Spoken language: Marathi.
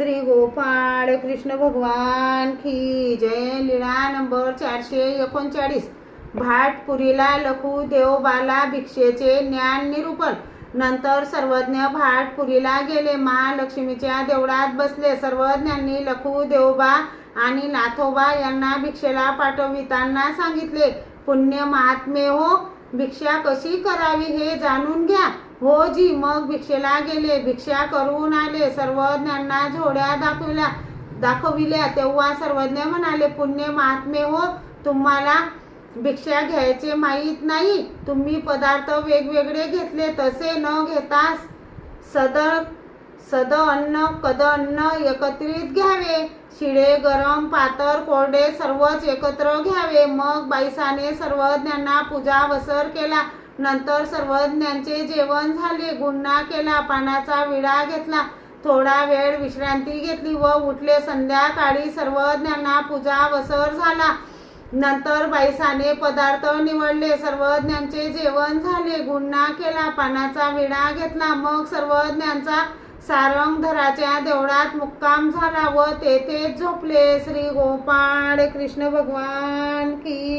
श्री गोपाळ कृष्ण भगवान की जय लीळा नंबर चारशे एकोणचाळीस. भाटपुरीला लखू देवबाला भिक्षेचे ज्ञान निरूपण. नंतर सर्वज्ञ भाटपुरीला गेले. महालक्ष्मीच्या देवळात बसले. सर्वज्ञांनी लखू देवबा आणि नाथोबा यांना भिक्षेला पाठविताना सांगितले. पुण्य महात्मे हो भिक्षा कशी करावी हे जाणून घ्या. हो जी मग भिक्षेला गेले. भिक्षा करून आले. सर्वज्ञांना झोड्या दाखविल्या. दाखविल्या. तेव्हा सर्वज्ञ म्हणाले पुण्य महात्मे हो. तुम्हाला भिक्षा घ्यायचे माहीत नाही. तुम्ही पदार्थ वेगवेगळे घेतले. तसे न घेता सद सद अन्न कद अन्न एकत्रित घ्यावे. शिळे गरम पातर कोरडे सर्वच एकत्र घ्यावे. मग बाईसाने सर्वज्ञांना पूजा वसर केला. नंतर सर्वज्ञांचे जेवण झाले गुन्हा केला पानाचा विडा घेतला. थोडा वेळ विश्रांती घेतली व उठले. संध्याकाळी सर्वज्ञांना पूजा वसर झाला. नंतर बाईसाने पदार्थ निवडले. सर्वज्ञांचे जेवण झाले गुन्हा केला पानाचा विडा घेतला. मग सर्वज्ञांचा सारंगधराच्या देवळात मुक्काम झाला व तेथेच झोपले. श्री गोपाळ कृष्ण भगवान की